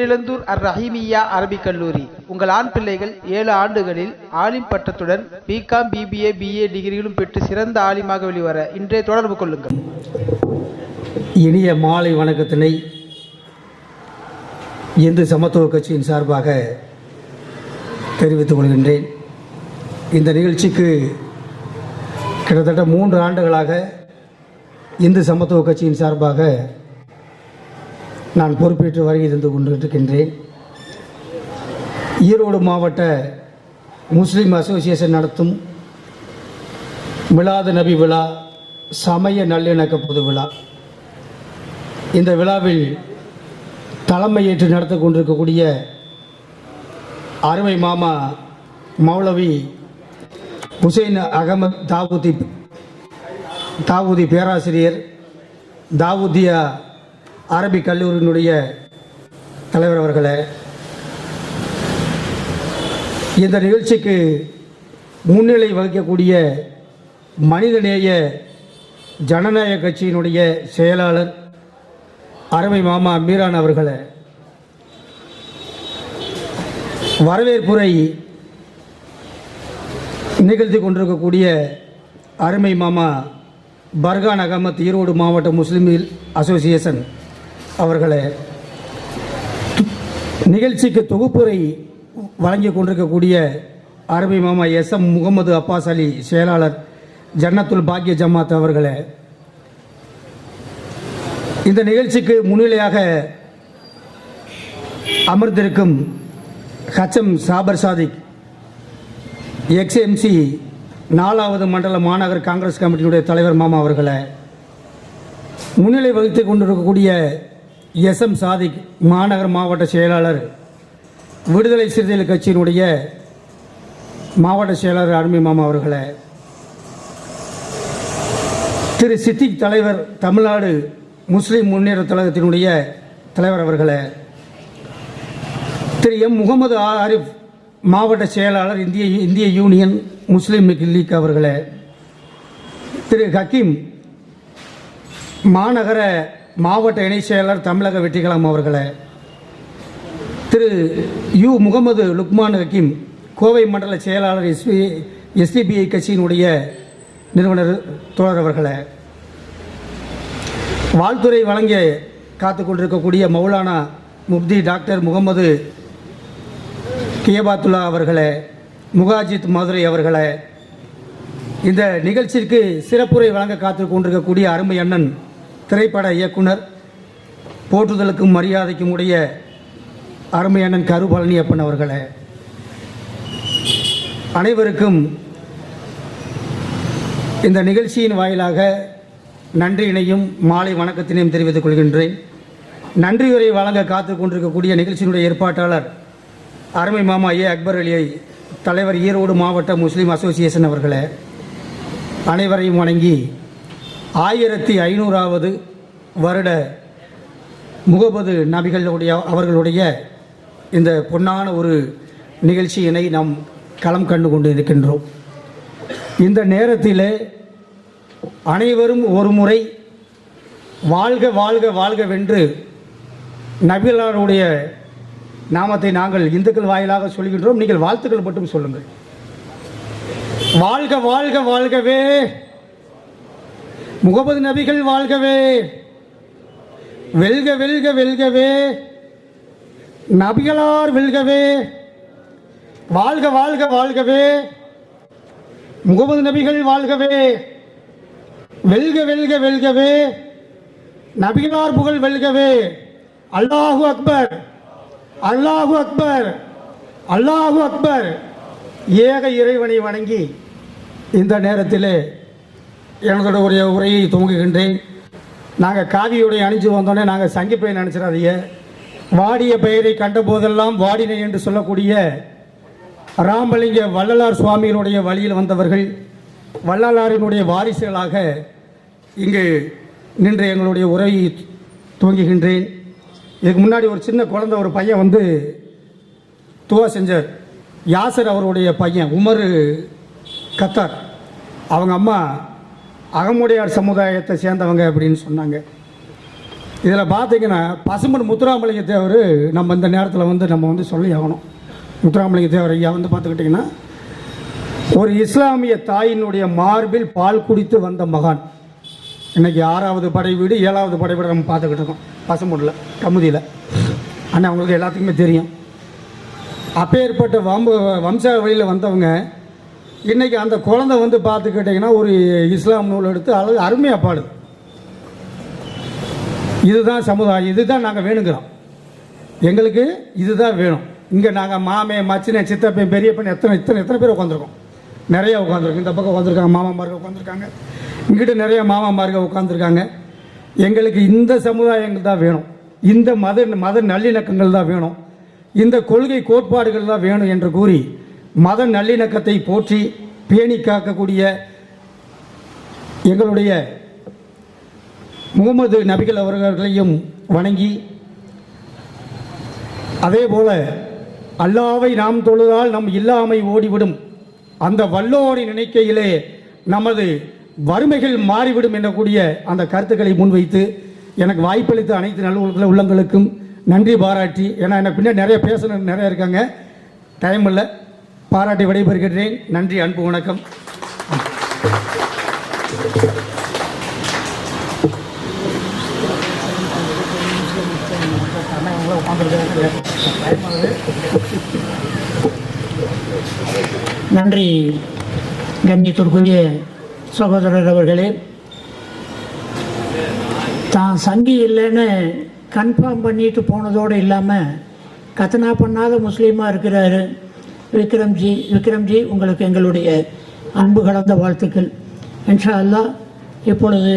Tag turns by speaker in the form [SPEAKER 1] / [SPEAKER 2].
[SPEAKER 1] பேரிழந்தூர் அர் ரஹீமியா அரபிக் கல்லூரி. உங்கள் ஆண் பிள்ளைகள் ஏழு ஆண்டுகளில் ஆலிம் பட்டத்துடன் பிகாம் பிபிஏ பிஏ டிகிரிகளும் பெற்று சிறந்த ஆலிமாக வெளிவர இன்றே தொடர்பு கொள்ளுங்கள்.
[SPEAKER 2] இனிய மாலை வணக்கத்தினை இந்து சமத்துவ கட்சியின் சார்பாக தெரிவித்துக் கொள்கின்றேன். இந்த நிகழ்ச்சிக்கு கிட்டத்தட்ட மூன்று ஆண்டுகளாக இந்து சமத்துவ கட்சியின் சார்பாக நான் பொறுப்பேற்று வருகை தந்து கொண்டிருக்கின்றேன். ஈரோடு மாவட்ட முஸ்லீம் அசோசியேஷன் நடத்தும் மிலாது நபி விழா சமய நல்லிணக்க பொது விழா. இந்த விழாவில் தலைமையேற்று நடத்த கொண்டிருக்கக்கூடிய அருமை மாமா மௌலவி ஹுசைன் அகமது தாவூதி தாவூதி பேராசிரியர் தாவூதியா அரபிக் கல்லூரியினுடைய தலைவர் அவர்களே இந்த நிகழ்ச்சிக்கு முன்னிலை வகிக்கக்கூடிய மனிதநேய ஜனநாயக கட்சியினுடைய செயலாளர் அருமை மாமா மீரான் அவர்களை வரவேற்புரை நிகழ்த்தி கொண்டிருக்கக்கூடிய அருமை மாமா பர்கான் அகமத் ஈரோடு மாவட்ட முஸ்லீம் அசோசியேஷன் அவர்களை நிகழ்ச்சிக்கு தொகுப்புரை வழங்கி கொண்டிருக்கக்கூடிய அரபி மாமா எஸ் எம் முகமது அப்பாஸ் அலி செயலாளர் ஜன்னத்துல் பாக்கிய ஜமாத் அவர்களே இந்த நிகழ்ச்சிக்கு முன்னிலையாக அமர்ந்திருக்கும் ஹச்எம் சாபர் சாதிக் எக்ஸ்எம்சி நாலாவது மண்டல மாநகர் காங்கிரஸ் கமிட்டியினுடைய தலைவர் மாமா அவர்களை முன்னிலை வகித்து கொண்டிருக்கக்கூடிய எஸ் எம் சாதிக் மாநகர் மாவட்ட செயலாளர் விடுதலை சிறுத்தைகள் கட்சியினுடைய மாவட்ட செயலாளர் அருமை மாமா அவர்களே திரு சித்திக் தலைவர் தமிழ்நாடு முஸ்லீம் முன்னேற்ற கழகத்தினுடைய தலைவர் அவர்களே திரு எம் முகமது ஆரிஃப் மாவட்ட செயலாளர் இந்திய இந்திய யூனியன் முஸ்லீம் லீக் அவர்களே திரு ஹக்கீம் மாநகர மாவட்ட இணைச் செயலர் தமிழக வெற்றிக்கலம் அவர்களே திரு யு முகமது லுக்மான் ஹக்கீம் கோவை மண்டல செயலாளர் எஸ்பி எஸ்டிபிஐ கட்சியினுடைய நிறுவனர் தோழர் அவர்களே வாழ்த்துறை வழங்க காத்து கொண்டிருக்கக்கூடிய மௌலானா முப்தி டாக்டர் முகமது கியபாத்துல்லா அவர்களே முகாஜித் மதுரை அவர்களே இந்த நிகழ்ச்சிக்கு சிறப்புரை வழங்க காத்து கொண்டிருக்கக்கூடிய அருமை அண்ணன் திரைப்பட இயக்குனர் போற்றுதலுக்கும் மரியாதைக்கும் உடைய அருமையண்ணன் கரு பழனியப்பன் அவர்களே அனைவருக்கும் இந்த நிகழ்ச்சியின் வாயிலாக நன்றியினையும் மாலை வணக்கத்தினையும் தெரிவித்துக் கொள்கின்றேன். நன்றியுரை வழங்க காத்து கொண்டிருக்கக்கூடிய நிகழ்ச்சியினுடைய ஏற்பாட்டாளர் அருமை மாமா ஏ. அக்பர் அலியை தலைவர் ஈரோடு மாவட்ட முஸ்லீம் அசோசியேஷன் அவர்களே அனைவரையும் வணங்கி ஆயிரத்தி ஐநூறாவது வருட முகமது நபிகளுடைய அவர்களுடைய இந்த பொன்னான ஒரு நிகழ்ச்சியினை நாம் களம் கண்டு கொண்டு இருக்கின்றோம் இந்த நேரத்தில் அனைவரும் ஒரு முறை வாழ்க வாழ்க வாழ்கவென்று நபிகளாருடைய நாமத்தை நாங்கள் இந்துக்கள் வாயிலாக சொல்கின்றோம். நீங்கள் வாழ்த்துக்கள் மட்டும் சொல்லுங்கள். வாழ்க வாழ்க வாழ்கவே! முகமது நபிகள் வாழ்கவே. வெல்க வெல்க வெல்கவே. நபிகளார் வெல்கவே. வாழ்க வாழ்க வாழ்கவே. முகமது நபிகள் வாழ்கவே. வெல்க வெல்க வெல்கவே. நபிகளார் புகழ் வெல்கவே. அல்லாஹு அக்பர். அல்லாஹு அக்பர். அல்லாஹு அக்பர். ஏக இறைவனை வணங்கி இந்த நேரத்திலே எனதுடைய உரையை துவங்குகின்றேன். நாங்கள் காவியுடைய அணிஞ்சு வந்தோடனே நாங்கள் சங்கிப்பை நினச்சிடாதீங்க. வாடிய பெயரை கண்டபோதெல்லாம் வாடினை என்று சொல்லக்கூடிய ராமலிங்க வள்ளலார் சுவாமியினுடைய வழியில் வந்தவர்கள் வள்ளலாரினுடைய வாரிசுகளாக இங்கு நின்று எங்களுடைய உரையை துவங்குகின்றேன். இதுக்கு முன்னாடி ஒரு சின்ன குழந்த ஒரு பையன் வந்து துவா செஞ்சார். யாசர் அவருடைய பையன் உமர் கத்தார். அவங்க அம்மா அகமுடையார் சமுதாயத்தை சேர்ந்தவங்க அப்படின்னு சொன்னாங்க. இதில் பார்த்தீங்கன்னா பசுமன் முத்துராமலிங்க தேவர் நம்ம இந்த நேரத்தில் வந்து நம்ம வந்து சொல்லி ஆகணும். முத்துராமலிங்க தேவர் ஐயா வந்து பார்த்துக்கிட்டிங்கன்னா ஒரு இஸ்லாமிய தாயினுடைய மார்பில் பால் குடித்து வந்த மகான். இன்றைக்கி ஆறாவது படை வீடு ஏழாவது படை வீடு நம்ம பார்த்துக்கிட்டு இருக்கோம். பசுமுடில் கமுதியில். ஆனால் அவங்களுக்கு எல்லாத்துக்குமே தெரியும். அப்பேற்பட்ட வம்ப வம்ச வழியில் வந்தவங்க இன்றைக்கி அந்த குழந்தை வந்து பார்த்துக்கிட்டிங்கன்னா ஒரு இஸ்லாம் நூல் எடுத்து அழகு அருமையாக பாடுது இதுதான் சமுதாயம் இதுதான் நாங்கள் வேணுங்கிறோம். எங்களுக்கு இதுதான் வேணும். இங்கே நாங்கள் மாமே மச்சினே சித்தப்பேன் பெரியப்பன் எத்தனை இத்தனை எத்தனை பேர் உட்காந்துருக்கோம் நிறைய உட்காந்துருக்கோம் இந்த பக்கம் உட்காந்துருக்காங்க மாமாமார்கள் உட்காந்துருக்காங்க இங்கிட்ட நிறைய மாமாமார்கள் உட்காந்துருக்காங்க எங்களுக்கு இந்த சமுதாயங்கள் தான் வேணும். இந்த மத மத நல்லிணக்கங்கள் தான் வேணும். இந்த கொள்கை கோட்பாடுகள் தான் வேணும் என்று கூறி மத நல்லிணக்கத்தை போற்றி பேணி காக்கக்கூடிய எங்களுடைய முகமது நபிகள் அவர்களையும் வணங்கி அதே போல் அல்லாவை நாம் தொழுதால் நம் இல்லாமை ஓடிவிடும். அந்த வல்லோரை நினைக்கையிலே நமது வறுமைகள் மாறிவிடும் எனக்கூடிய அந்த கருத்துக்களை முன்வைத்து எனக்கு வாய்ப்பளித்த அனைத்து நல்ல உள்ளங்களுக்கும் நன்றி பாராட்டி ஏன்னா எனக்கு பின்னாடி நிறைய பேசணும் நிறைய இருக்காங்க. டைம் இல்லை. பாராட்டி விடைபெறுகின்றேன். நன்றி அன்பு வணக்கம்.
[SPEAKER 3] நன்றி கண்ணியத்திற்குரிய சகோதரர் அவர்களே. தான் சங்கி இல்லைன்னு கன்ஃபார்ம் பண்ணிட்டு போனதோடு இல்லாமல் கத்தனா பண்ணாத முஸ்லீமாக இருக்கிறாரு. விக்ரம்ஜி விக்ரம்ஜி உங்களுக்கு எங்களுடைய அன்பு கலந்த வாழ்த்துக்கள். இன்ஷா அல்லாஹ் இப்பொழுது